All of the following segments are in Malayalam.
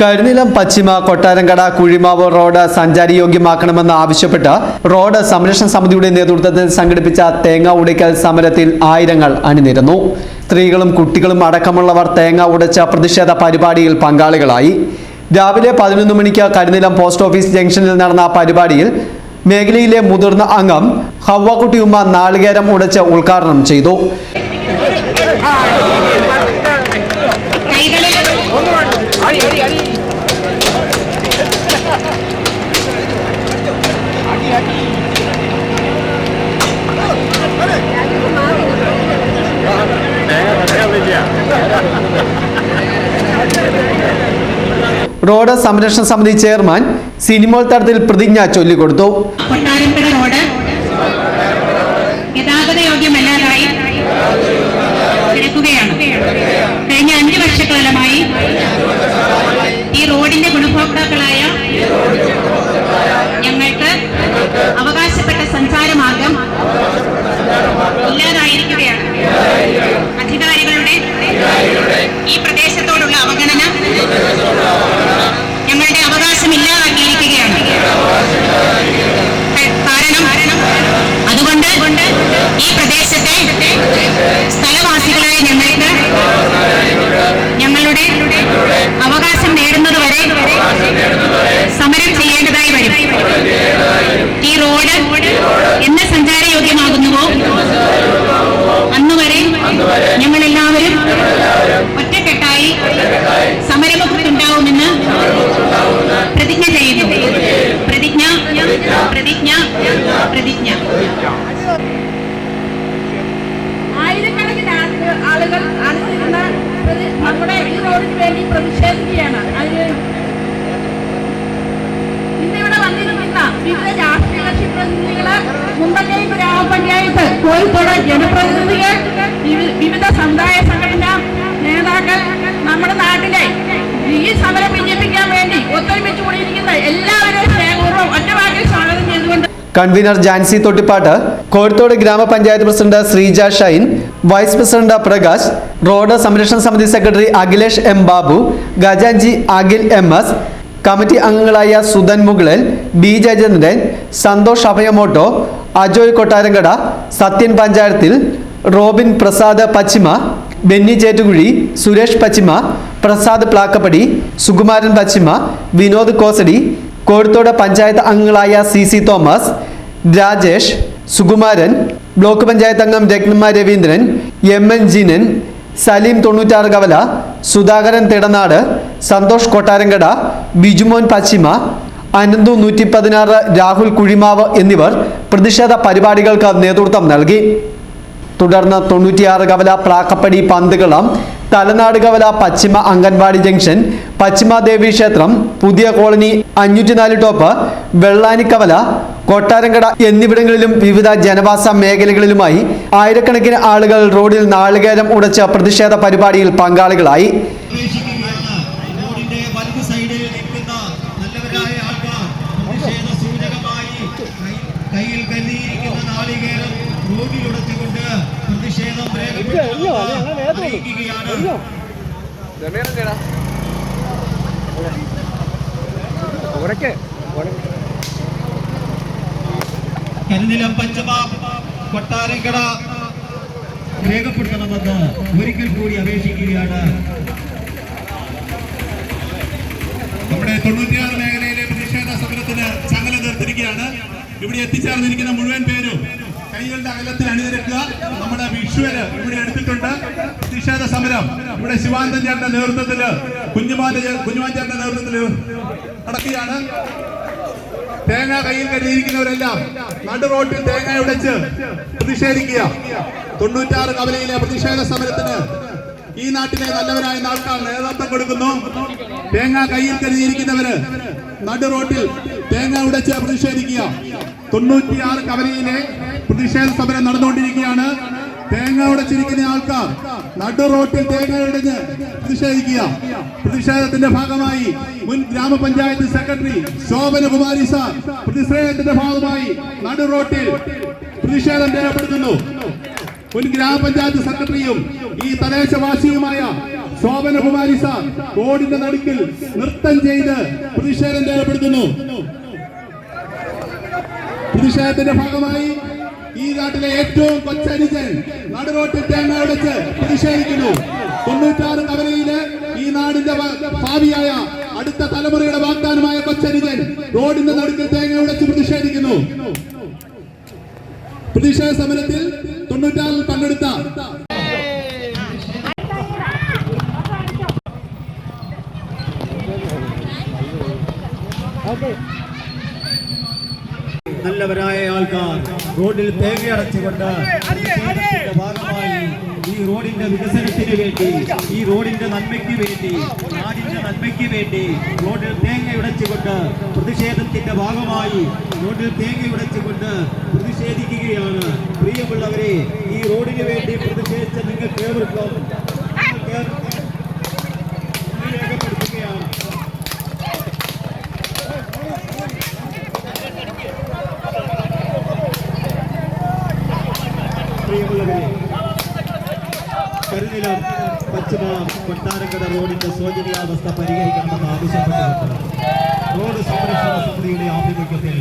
കരിനിലം പശ്ചിമ കൊട്ടാരങ്കട കുഴിമാവ് റോഡ് സഞ്ചാരി സഞ്ചാരിയോഗ്യമാക്കണമെന്ന് ആവശ്യപ്പെട്ട് റോഡ് സംരക്ഷണ സമിതിയുടെ നേതൃത്വത്തിൽ സംഘടിപ്പിച്ച തേങ്ങ ഉടയ്ക്കൽ സമരത്തിൽ ആയിരങ്ങൾ അണിനിരന്നു. സ്ത്രീകളും കുട്ടികളും അടക്കമുള്ളവർ തേങ്ങ ഉടച്ച പ്രതിഷേധ പരിപാടിയിൽ പങ്കാളികളായി. രാവിലെ പതിനൊന്ന് മണിക്ക് കരിനിലം പോസ്റ്റ് ഓഫീസ് ജംഗ്ഷനിൽ നടന്ന പരിപാടിയിൽ മേഖലയിലെ മുതിർന്ന അംഗം ഹവ്വക്കുട്ടി ഉമ്മ നാളികേരം ഉടച്ച് ഉദ്ഘാടനം ചെയ്തു. റോഡ് സംരക്ഷണ സമിതി ചെയർമാൻ സിനിമോൾ തടത്തിൽ പ്രതിജ്ഞ ചൊല്ലിക്കൊടുത്തു. കഴിഞ്ഞ അഞ്ചു വർഷക്കാലമായി ഈ റോഡിന്റെ ഗുണഭോക്താക്കളായ ഞങ്ങൾക്ക് അവകാശപ്പെട്ട ഈ സമരം വിജയിപ്പിക്കാൻ വേണ്ടി ഒത്തൊരുമിച്ച് കൂടിയിരിക്കുന്ന എല്ലാവരും സ്നേഹപൂർവം ഒറ്റവാക്കിൽ സ്വാഗതം ചെയ്തുകൊണ്ട് കൺവീനർ ജാൻസി തൊട്ടിപ്പാട്ട് കോഴിത്തോട് ഗ്രാമപഞ്ചായത്ത് president Sreeja Shine vice president Prakash road സംരക്ഷണ സമിതി സെക്രട്ടറി അഖിലേഷ് എം ബാബു ഗജാൻജി അഖിൽ എം എസ് കമ്മിറ്റി അംഗങ്ങളായ സുധൻ മുഗളൻ ബി ജയചന്ദ്രൻ സന്തോഷ് അഭയമോട്ടോ അജോയ് കൊട്ടാരങ്കട സത്യൻ പഞ്ചായത്തിൽ റോബിൻ പ്രസാദ് പശ്ചിമ ബെന്നി ചേറ്റുകുഴി സുരേഷ് പശ്ചിമ പ്രസാദ് പ്ലാക്കപ്പടി സുകുമാരൻ പശ്ചിമ വിനോദ് കോസടി കോഴിത്തോട് പഞ്ചായത്ത് അംഗങ്ങളായ C C Thomas Rajesh Sukumaran block panchayat അംഗം രത്നമ്മ രവീന്ദ്രൻ എം എൻ ജിനൻ സലീം തൊണ്ണൂറ്റാറ് കവല സുധാകരൻ തിടനാട് സന്തോഷ് കൊട്ടാരങ്കട ബിജുമോൻ പശ്ചിമ അനന്തു നൂറ്റി പതിനാറ് രാഹുൽ കുഴിമാവ് എന്നിവർ പ്രതിഷേധ പരിപാടികൾക്ക് നേതൃത്വം നൽകി. തുടർന്ന് തൊണ്ണൂറ്റിയാറ് കവല പ്ലാക്കപ്പടി പന്തുകളം തലനാട് കവല പശ്ചിമ അംഗൻവാടി ജംഗ്ഷൻ പശ്ചിമദേവി ക്ഷേത്രം പുതിയ കോളനി അഞ്ഞൂറ്റിനാല് ടോപ്പ് വെള്ളാനിക്കവല കൊട്ടാരങ്കട എന്നിവിടങ്ങളിലും വിവിധ ജനവാസ മേഖലകളിലുമായി ആയിരക്കണക്കിന് ആളുകൾ റോഡിൽ നാളികേരം ഉടച്ച പ്രതിഷേധ പരിപാടിയിൽ പങ്കാളികളായി. കരിനിലം പഞ്ചമാം കൊട്ടാരക്കട രേഖപ്പെടുത്തണമെന്ന് ഒരിക്കൽ കൂടി അപേക്ഷിക്കുകയാണ്. നമ്മുടെ തൊണ്ണൂറ്റിയാറ് മേഖലയിലെ പ്രതിഷേധ സമരത്തിന് ചങ്ങല തീർത്തിരിക്കുകയാണ്. ഇവിടെ എത്തിച്ചേർന്നിരിക്കുന്ന മുഴുവൻ പേരും കൈകളുടെ അകലത്തിൽ അണിനിരക്കുക. നമ്മുടെ വിഷുവിന് ഇവിടെ എടുത്തിട്ടുണ്ട്. പ്രതിഷേധ സമരം. ഇവിടെ ശിവാനന്ദൻ ചേട്ടന്റെ നേതൃത്വത്തിൽ കുഞ്ഞുമാന്റെ ചേ- കുഞ്ഞുമാൻ ചേട്ടന്റെ നേതൃത്വത്തിൽ നടക്കുകയാണ്. തേങ്ങ കയ്യിൽ കരുതിയിരിക്കുന്നവരെല്ലാം നടു റോട്ടിൽ തേങ്ങ ഉടച്ച് പ്രതിഷേധിക്കുക. തൊണ്ണൂറ്റാറ് കവലയിലെ പ്രതിഷേധ സമരത്തിന് ഈ നാട്ടിലെ നല്ലവരായ ആൾക്കാർ നേതൃത്വം കൊടുക്കുന്നു. തേങ്ങ കയ്യിൽ കരുതിയിരിക്കുന്നവര് നടു റോട്ടിൽ തേങ്ങ ഉടച്ച് പ്രതിഷേധിക്കുക. തൊണ്ണൂറ്റിയാറ് കവലയിലെ പ്രതിഷേധ സമരം നടന്നുകൊണ്ടിരിക്കുകയാണ്. തേങ്ങ ഉടച്ചിരിക്കുന്ന ആൾക്കാർ നടു റോട്ടിൽ തേങ്ങ ഇടിഞ്ഞ് പ്രതിഷേധിക്കുക. പ്രതിഷേധത്തിന്റെ ഭാഗമായി മുൻ ഗ്രാമപഞ്ചായത്ത് സെക്രട്ടറി ശോഭനകുമാരി സാർ പ്രതിഷേധത്തിന്റെ ഭാഗമായി നടു റോട്ടിൽ പ്രതിഷേധം രേഖപ്പെടുത്തുന്നു. മുൻ ഗ്രാമപഞ്ചായത്ത് സെക്രട്ടറിയും ഈ തദ്ദേശവാസിയുമായ ശോഭനകുമാരി സാർ റോഡിന്റെ നടുക്കിൽ നൃത്തം ചെയ്ത് പ്രതിഷേധം രേഖപ്പെടുത്തുന്നു. പ്രതിഷേധത്തിന്റെ ഭാഗമായി ഈ നാട്ടിലെ ഏറ്റവും കൊച്ചനുജൻ നടുറോട്ടിൽ തേങ്ങ അടച്ച് പ്രതിഷേധിക്കുന്നു. തൊണ്ണൂറ്റാറ് കവലയിൽ ഈ നാടിന്റെ ഭാവിയായ അടുത്ത തലമുറയുടെ വാഗ്ദാനമായ കൊച്ചനുജൻ റോഡിന്റെ നടുക്കിൽ തേങ്ങ ഉടച്ച് പ്രതിഷേധിക്കുന്നു. പ്രതിഷേധ സമരത്തിൽ തൊണ്ണൂറ്റാറിൽ പങ്കെടുത്ത നല്ലവരായ ആൾക്കാർ റോഡിൽ തേങ്ങയടച്ചുകൊണ്ട് അടച്ചുകൊണ്ട് ഭാഗമായി ഈ റോഡിന്റെ വികസനത്തിന് വേണ്ടി ഈ റോഡിന്റെ നന്മയ്ക്ക് വേണ്ടി നാടിന്റെ നന്മയ്ക്ക് വേണ്ടി റോഡിൽ തേങ്ങ ഉടച്ചുകൊണ്ട് പ്രതിഷേധത്തിന്റെ ഭാഗമായി റോഡിൽ തേങ്ങ ഉടച്ചുകൊണ്ട് പ്രതിഷേധിക്കുകയാണ്. പ്രിയമുള്ളവരെ ഈ റോഡിന് വേണ്ടി പ്രതിഷേധിച്ച നിങ്ങൾക്ക് ഏവർക്കും രേഖപ്പെടുത്തുകയാണ് പ്രിയമുള്ളവരെ കരുനിലം കൊട്ടാരക്കട റോഡിന്റെ ശോചനീയാവസ്ഥ പരിഹരിക്കണമെന്ന് ആവശ്യപ്പെട്ടുകൊണ്ട് റോഡ് സംരക്ഷണ സമിതിയുടെ ആഭിമുഖ്യത്തിൽ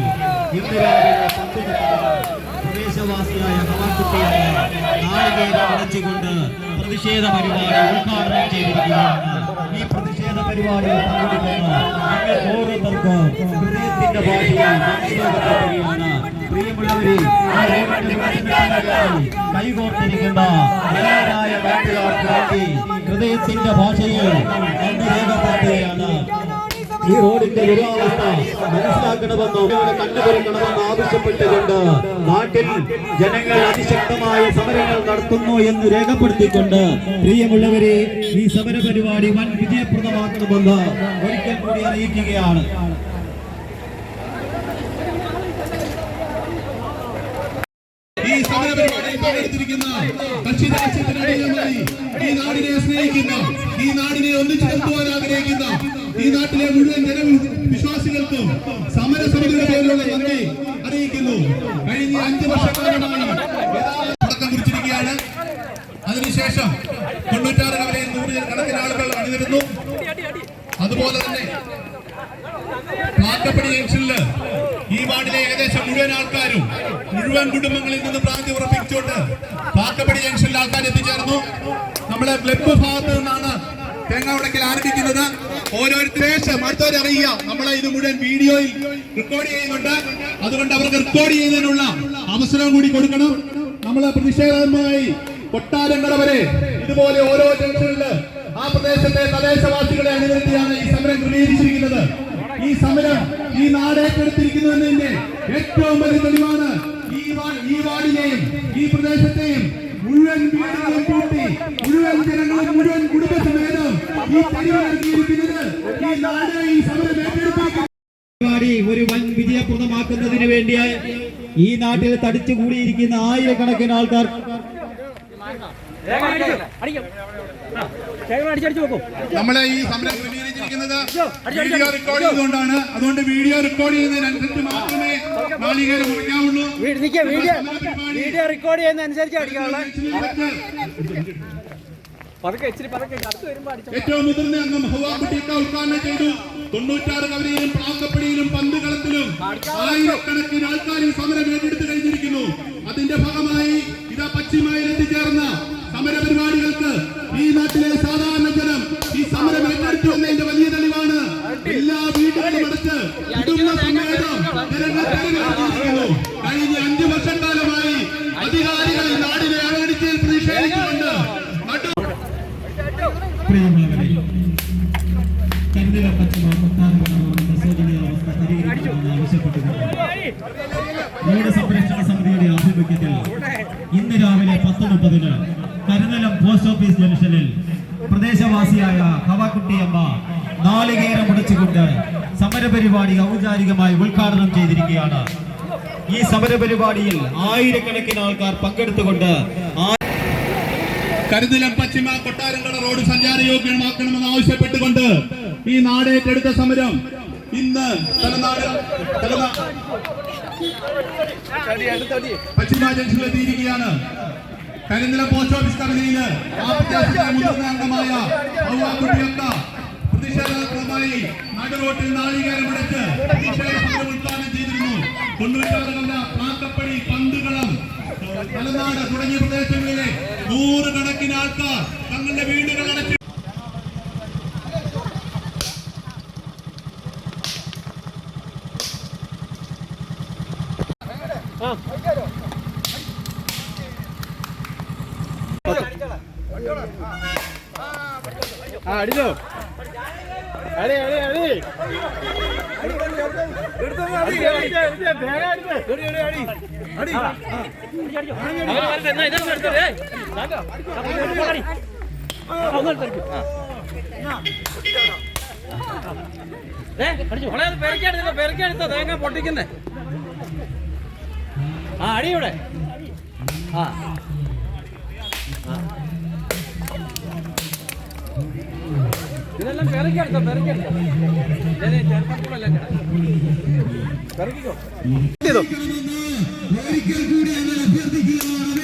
ഇന്ന് രാവിലെ പ്രദേശവാസിയായ നവാക്കുട്ടിയാണ് നാളികേരം അടച്ചുകൊണ്ട് പ്രതിഷേധ പരിപാടി ഉദ്ഘാടനം ചെയ്തിരിക്കുകയാണ്. ഈ പ്രതിഷേധ പരിപാടിയിൽ പങ്കെടുക്കുന്ന ഓരോരുത്തർക്കും ഹൃദയത്തിന്റെ ഭാഷയിൽ കൈകോർത്തിരിക്കുന്ന എല്ലാവരായ നാട്ടുകാർക്ക് വേണ്ടി ഹൃദയത്തിന്റെ ഭാഷയിൽ നന്ദി രേഖപ്പെടുത്തുകയാണ് ഈ റോഡിന്റെ ദുരാവസ്ഥ മനസ്സിലാക്കണമെന്നോ ഇവരെ കണ്ടുപിടിക്കണമെന്ന് ആവശ്യപ്പെട്ടുകൊണ്ട് നാട്ടിൽ ജനങ്ങൾ അതിശക്തമായ സമരങ്ങൾ നടത്തുന്നു എന്ന് രേഖപ്പെടുത്തിക്കൊണ്ട് പ്രിയമുള്ളവരെ ഈ സമര പരിപാടി വൻ വിജയപ്രദമാക്കണമെന്ന് ഒരിക്കൽ കൂടി അറിയിക്കുകയാണ്. ഈ സമര പരിപാടിയിൽ പങ്കെടുത്തിരിക്കുന്ന കക്ഷി രാഷ്ട്രീയത്തിനടിയമായി ഈ നാടിനെ സ്നേഹിക്കുന്ന ഈ നാടിനെ ഒന്നിച്ചു നിർത്തുവാൻ ആഗ്രഹിക്കുന്ന ഈ നാട്ടിലെ മുഴുവൻ ജനവിശ്വാസികൾക്കും സമരസമിതിയുടെ പേരിലുള്ള നന്ദി അറിയിക്കുന്നു. കഴിഞ്ഞ അഞ്ചു വർഷക്കാലമാണ് തുടക്കം കുറിച്ചിരിക്കുകയാണ്. അതിനുശേഷം തൊണ്ണൂറ്റാറ് കവലയിൽ നൂറ് കണക്കിന് ആളുകൾ അണിനിരുന്നു. അതുപോലെ തന്നെ മാക്കപ്പടി ജംഗ്ഷനിൽ ഈ വാർഡിലെ ഏകദേശം മുഴുവൻ ആൾക്കാരും മുഴുവൻ കുടുംബങ്ങളിൽ നിന്ന് പ്രാന്തി ഉറപ്പിച്ചുകൊണ്ട് പാക്കപ്പടി ജംഗ്ഷനിൽ ആൾക്കാർ എത്തിച്ചേർന്നു. നമ്മളെ ബ്ലബ് ഭാഗത്ത് നിന്നാണ് തേങ്ങ ഉടക്കൽ ആരംഭിക്കുന്നത്. ഓരോരുത്തരേശം അടുത്തവരെ അറിയുക. നമ്മളെ ഇത് മുഴുവൻ വീഡിയോയിൽ റെക്കോർഡ് ചെയ്യുന്നുണ്ട്. അതുകൊണ്ട് അവർക്ക് റെക്കോർഡ് ചെയ്യുന്നതിനുള്ള അവസരം കൂടി കൊടുക്കണം. നമ്മളെ പ്രതിഷേധമായി കൊട്ടാരങ്ങൾ വരെ ഇതുപോലെ ഓരോ ജംഗ്ഷനിൽ ആ പ്രദേശത്തെ തദ്ദേശവാസികളെ അനുവദിച്ചാണ് ഈ സമരം ക്രമീകരിച്ചിരിക്കുന്നത്. ഈ സമരം ഈ നാടെ കെടുത്തിരിക്കുന്നതിന്റെ ഏറ്റവും വലിയ തെളിവാണ് ഈ വാർഡിനെയും ഈ പ്രദേശത്തെയും മുഴുവൻ വീടുകളും കൂട്ടി മുഴുവൻ ജനങ്ങളും മുഴുവൻ കുടുംബസമേതം ഈ തെരുവിലിറങ്ങിയിരിക്കുന്നത് ഈ നാട് ഈ സമരം ഏറ്റെടുത്തിരിക്കുന്നു പരിപാടി ഒരു വൻ വിജയപ്രദമാക്കുന്നതിന് വേണ്ടിയായി ഈ നാട്ടിൽ തടിച്ചു കൂടിയിരിക്കുന്ന ആയിരക്കണക്കിന് ആൾക്കാർ. നമ്മളെ ഈ സമരം ക്രമീകരിച്ചിരിക്കുന്നത് വീഡിയോ റെക്കോർഡ് ചെയ്തുകൊണ്ടാണ്. അതുകൊണ്ട് വീഡിയോ റെക്കോർഡ് ചെയ്യുന്നതിനനുസരിച്ച് മാത്രമേ നാളികേരം മുറിക്കാവുള്ളൂ. വീഡിയോ റെക്കോർഡ് ചെയ്യുന്നതനുസരിച്ച് ഏറ്റവും മുതിർന്ന അംഗം ഹവാക്കുട്ടിയൊക്കെ ഉദ്ഘാടനം ചെയ്തു. തൊണ്ണൂറ്റാറ് കവലയിലും പ്ലാക്കപ്പടിയിലും പന്തുകളത്തിലും ആയിരക്കണക്കിന് ആൾക്കാർ ഈ സമരം ഏറ്റെടുത്ത് കഴിഞ്ഞിരിക്കുന്നു. അതിന്റെ ഭാഗമായി ഇതാ പശ്ചിമയിൽ എത്തിച്ചേർന്ന സമര പരിപാടികൾക്ക് ഈ നാട്ടിലെ സാധാരണ ജനം ഈ സമരം ഏറ്റെടുത്തു എന്നതിന്റെ വലിയ തെളിവാണ് എല്ലാ വീടുകളും അടച്ച് കുടുംബ തെരുവിലിറങ്ങിയിരിക്കുന്നു. കഴിഞ്ഞ അഞ്ചു വർഷക്കാലമായി അധികാരികൾ നാടിനെ അവഗണിച്ചതിൽ പ്രതിഷേധിച്ചുകൊണ്ട് പ്രിയമുള്ളവരെ കരുതല പശ്ചിമ കൊട്ടാരങ്ങളുടെ അവസ്ഥ പരിഹരിക്കണമെന്ന് ആവശ്യപ്പെട്ടുകൊണ്ട് റോഡ് സംരക്ഷണ സമിതിയുടെ ആഭിമുഖ്യത്തിൽ ഇന്ന് രാവിലെ പത്ത് മുപ്പതിന് കരുതലം പോസ്റ്റ് ഓഫീസ് ജംഗ്ഷനിൽ പ്രദേശവാസിയായ ഹവാക്കുട്ടിയമ്മ നാളികേരം മുടിച്ചുകൊണ്ട് സമരപരിപാടി ഔപചാരികമായി ഉദ്ഘാടനം ചെയ്തിരിക്കുകയാണ്. ഈ സമരപരിപാടിയിൽ ആയിരക്കണക്കിന് ആൾക്കാർ പങ്കെടുത്തുകൊണ്ട് കരുതലം പശ്ചിമ കൊട്ടാരങ്ങളുടെ റോഡ് സഞ്ചാരയോഗ്യമാക്കണമെന്ന് ആവശ്യപ്പെട്ടുകൊണ്ട് ഈ നാടേറ്റെടുത്ത സമരം ഇന്ന് പശ്ചിമ ജംഗ്ഷനിലെത്തിയിരിക്കുകയാണ് കരിനിലം പോസ്റ്റ് ഓഫീസ് കമ്പനിയിൽ അംഗമായ പ്രതിഷേധാത്മകമായി നടുറോട്ടിൽ നാളികേരം അടച്ച് പ്രതിഷേധ സമരം ഉദ്ഘാടനം ചെയ്തിരുന്നു. തൊണ്ണൂറ്റാറുകളുടെ പ്ലാക്കപ്പടി പന്തുകളം തലനാട് തുടങ്ങിയ പ്രദേശങ്ങളിലെ നൂറുകണക്കിന് ആൾക്കാർ തങ്ങളുടെ വീടുകൾ അടച്ചു അടിച്ചോ. പെരക്കെടുത്തോ പെരക്കെടുത്തോ തേങ്ങ പൊട്ടിക്കുന്നേ ആ അടിയുടെ ആ ഇതെല്ലാം പെരക്കെടുത്തോ പെരക്കെടുത്തോ ചെറുപ്പക്കൂടല്ലേ പെരക്കിക്കോ ഒരിക്കൽ കൂടി ഞങ്ങൾ അഭ്യർത്ഥിക്കുകയാണ്.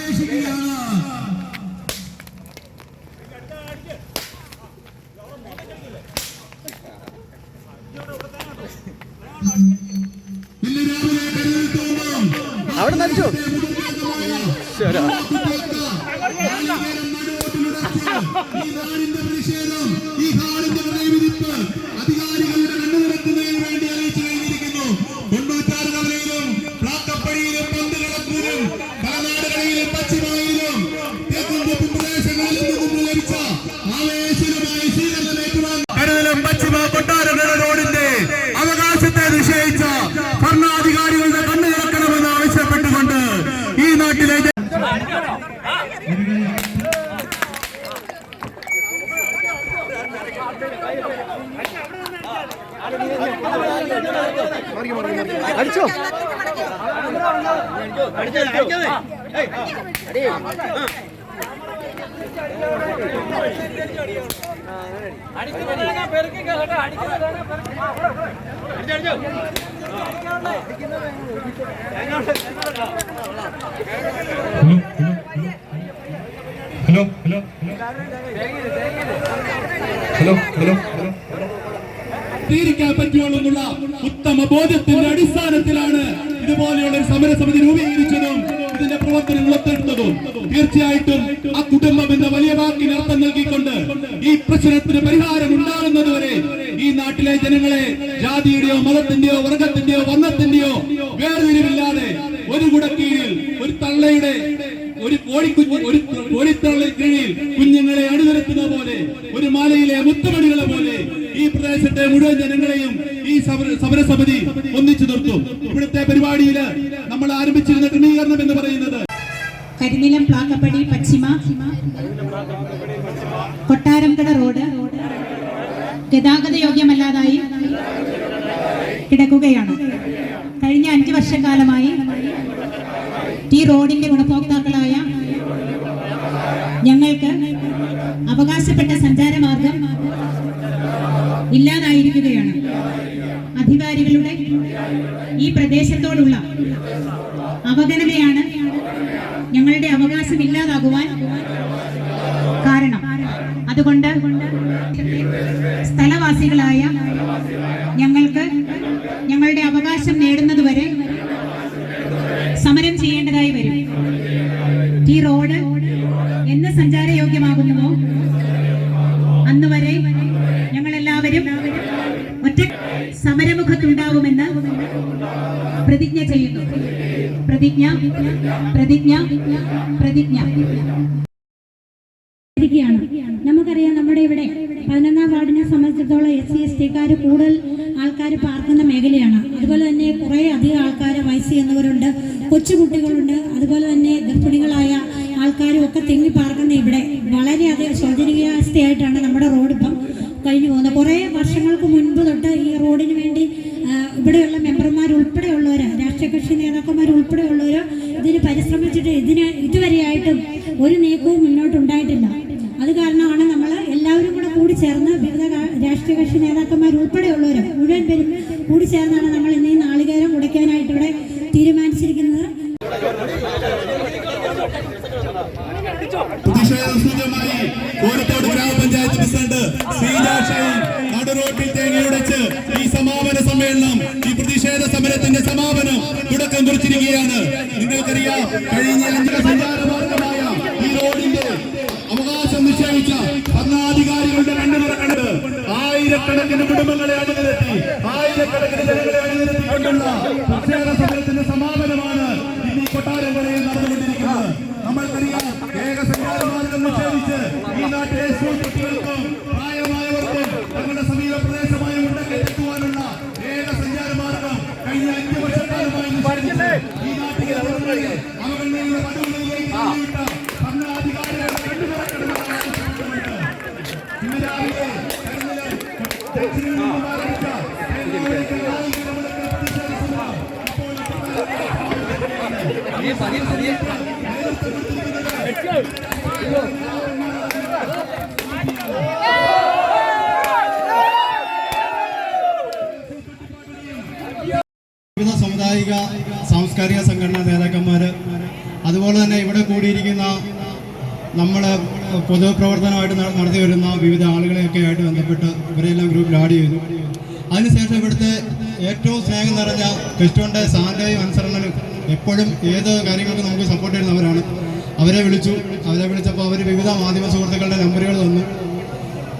അടിച്ചടിച്ചോ hello hello. Hello hello hello. തീരിക്കാൻ പറ്റുമെന്നുള്ള ഉത്തമ ബോധ്യത്തിന്റെ അടിസ്ഥാനത്തിലാണ് ഇതുപോലെയുള്ള ഒരു സമരസമിതി രൂപീകരിച്ചതും ഇതിന്റെ പ്രവർത്തനങ്ങൾ ഒത്തെടുത്തതും തീർച്ചയായിട്ടും ആ കുടുംബം വലിയ വാക്കിന് അർത്ഥം നൽകിക്കൊണ്ട് ഈ പ്രശ്നത്തിന് പരിഹാരം ഉണ്ടാകുന്നതുവരെ ഈ നാട്ടിലെ ജനങ്ങളെ ജാതിയുടെയോ മതത്തിന്റെയോ വർഗത്തിന്റെയോ വർണത്തിന്റെയോ വേർതിരിവില്ലാതെ ഒരു കുടക്കീഴിൽ ഒരു തള്ളയുടെ ഒരു കോഴിക്കുഞ്ഞ് ഒരു കോഴിത്തള്ളി കീഴിൽ കുഞ്ഞുങ്ങളെ അണിനിരത്തുന്ന പോലെ ഒരു മാലയിലെ മുത്തുമണികളെ പോലെ പ്രദേശത്തെ മുഴുവൻ ജനങ്ങളെയും ഈ സമര- സമരസമിതി ഒന്നിച്ചു നിർത്തും. ഇവിടുത്തെ പരിപാടിയിൽ നമ്മൾ ആരംഭിച്ചിരുന്ന ക്രമീകരണം എന്ന് പറയുന്നത്. കരിനിലം പ്ലാക്കപ്പടി പശ്ചിമ. കൊട്ടാരംകട റോഡ്. ഗതാഗത യോഗ്യമല്ലാതായി കിടക്കുകയാണ്. കഴിഞ്ഞ അഞ്ചു വർഷക്കാലമായി ഈ റോഡിന്റെ ഗുണഭോക്താക്കളായ ഞങ്ങൾക്ക് അവകാശപ്പെട്ട സഞ്ചാരമാർഗം പ്രദേശത്തോടുള്ള അവഗണനയാണ് ഞങ്ങളുടെ അവകാശം ഇല്ലാതാകുവാൻ കാരണം. അതുകൊണ്ട് സ്ഥലവാസികളായ ഞങ്ങൾക്ക് ഞങ്ങളുടെ അവകാശം നേടുന്നതുവരെ പ്രതിജ്ഞ ചെയ്യുന്നു. പ്രതിജ്ഞ പ്രതിജ്ഞ പ്രതിജ്ഞ. നമുക്കറിയാം നമ്മുടെ ഇവിടെ പതിനൊന്നാം വാർഡിനെ സംബന്ധിച്ചിടത്തോളം എസ് സി എസ് ടിക്കാർ കൂടുതൽ ആൾക്കാർ പാർക്കുന്ന മേഖലയാണ്. അതുപോലെ തന്നെ കുറേ അധികം ആൾക്കാർ വയസ്സ് ചെയ്യുന്നവരുണ്ട് കൊച്ചുകുട്ടികളുണ്ട്. അതുപോലെ തന്നെ ഗർഭിണികളായ ആൾക്കാരും ഒക്കെ തിങ്ങി പാർക്കുന്ന ഇവിടെ വളരെയധികം ശോചനീയാവസ്ഥയായിട്ടാണ് നമ്മുടെ റോഡ് ഇപ്പം കഴിഞ്ഞു പോകുന്നത്. കുറേ ഒരു നീക്കവും മുന്നോട്ടുണ്ടായിട്ടില്ല. അത് കാരണമാണ് നമ്മൾ എല്ലാവരും കൂടെ കൂടി ചേർന്ന് വിവിധ രാഷ്ട്രീയ കക്ഷി നേതാക്കന്മാർ മുഴുവൻ പേരും കൂടി ചേർന്നാണ് നമ്മൾ ഇന്ന് ഈ നാളികേരം ഉടയ്ക്കാനായിട്ട് ഇവിടെ തീരുമാനിച്ചിരിക്കുന്നത്. പ്രതിഷേധസൂചകമായി കോഴിക്കോട് ഗ്രാമപഞ്ചായത്ത് പ്രസിഡന്റ് ശ്രീജാഷയും നടുറോട്ടിൽ തേങ്ങയുടച്ച് ഈ സമാപന സമ്മേളനം ഈ പ്രതിഷേധ സമരത്തിന്റെ സമാപനം തുടക്കം കുറിച്ചിരിക്കുകയാണ്. നിങ്ങൾക്കറിയാം കഴിഞ്ഞ അഞ്ച് സഞ്ചാരമാണ് വിവിധ സാമുദായിക സാംസ്കാരിക സംഘടനാ നേതാക്കന്മാർ അതുപോലെ തന്നെ ഇവിടെ കൂടിയിരിക്കുന്ന നമ്മൾ പൊതുപ്രവർത്തനമായിട്ട് നട- നടത്തി വരുന്ന വിവിധ ആളുകളെയൊക്കെ ആയിട്ട് ബന്ധപ്പെട്ട് ഇവരെല്ലാം ഗ്രൂപ്പിൽ ആഡ് ചെയ്തു. അതിനുശേഷം ഇവിടുത്തെ ഏറ്റവും സ്നേഹം നിറഞ്ഞ ക്രിസ്റ്റുവിന്റെ സാന്റയും അനുസരണനും എപ്പോഴും ഏത് കാര്യങ്ങൾക്കും നമുക്ക് സപ്പോർട്ട് ചെയ്യുന്നവരാണ്. അവരെ വിളിച്ചു. അവരെ വിളിച്ചപ്പോൾ അവർ വിവിധ മാധ്യമ സുഹൃത്തുക്കളുടെ നമ്പറുകൾ തന്നു.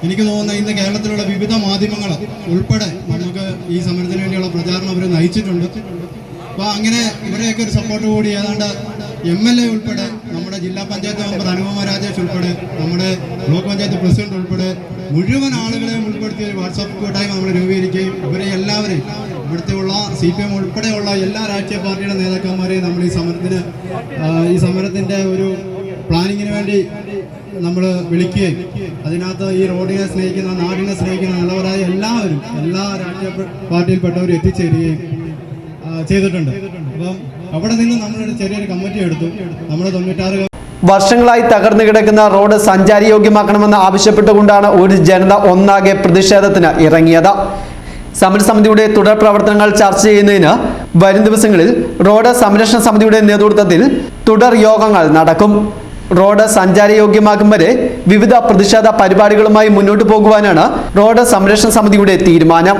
എനിക്ക് തോന്നുന്ന ഇന്ന് കേരളത്തിലുള്ള വിവിധ മാധ്യമങ്ങൾ ഉൾപ്പെടെ നമുക്ക് ഈ സമരത്തിന് വേണ്ടിയുള്ള പ്രചാരണം അവർ നയിച്ചിട്ടുണ്ട്. അപ്പോൾ അങ്ങനെ ഇവരെയൊക്കെ ഒരു സപ്പോർട്ട് കൂടി ഏതാണ്ട് എം എൽ എ ഉൾപ്പെടെ നമ്മുടെ ജില്ലാ പഞ്ചായത്ത് മെമ്പർ അനുപമ രാജേഷ് ഉൾപ്പെടെ നമ്മുടെ ബ്ലോക്ക് പഞ്ചായത്ത് പ്രസിഡന്റ് ഉൾപ്പെടെ മുഴുവൻ ആളുകളെയും ഉൾപ്പെടുത്തിയ ഒരു വാട്സാപ്പ് കൂട്ടായ്മ നമ്മൾ രൂപീകരിക്കുകയും ഇവരെ എല്ലാവരെയും ഇവിടുത്തെ ഉള്ള സി പി എം ഉൾപ്പെടെയുള്ള എല്ലാ രാഷ്ട്രീയ പാർട്ടിയുടെ നേതാക്കന്മാരെയും നമ്മൾ ഈ സമരത്തിന് ഈ സമരത്തിന്റെ ഒരു പ്ലാനിങ്ങിന് വേണ്ടി നമ്മൾ വിളിക്കുകയും അതിനകത്ത് ഈ റോഡിനെ സ്നേഹിക്കുന്ന നാടിനെ സ്നേഹിക്കുന്ന നല്ലവരായ എല്ലാവരും എല്ലാ രാഷ്ട്രീയ പാർട്ടിയിൽപ്പെട്ടവരും എത്തിച്ചേരുകയും ചെയ്തിട്ടുണ്ട്. അപ്പം അവിടെ നിന്ന് നമ്മളൊരു ചെറിയൊരു കമ്മിറ്റി എടുത്തു. നമ്മൾ തൊണ്ണൂറ്റാറ് വർഷങ്ങളായി തകർന്നു കിടക്കുന്ന റോഡ് സഞ്ചാരിയോഗ്യമാക്കണമെന്ന് ആവശ്യപ്പെട്ടുകൊണ്ടാണ് ഒരു ജനത ഒന്നാകെ പ്രതിഷേധത്തിന് ഇറങ്ങിയത്. സമരസമിതിയുടെ തുടർ പ്രവർത്തനങ്ങൾ ചർച്ച ചെയ്യുന്നതിന് വരും ദിവസങ്ങളിൽ റോഡ് സംരക്ഷണ സമിതിയുടെ നേതൃത്വത്തിൽ തുടർ യോഗങ്ങൾ നടക്കും. റോഡ് സഞ്ചാരയോഗ്യമാകും വരെ വിവിധ പ്രതിഷേധ പരിപാടികളുമായി മുന്നോട്ടു പോകുവാനാണ് റോഡ് സംരക്ഷണ സമിതിയുടെ തീരുമാനം.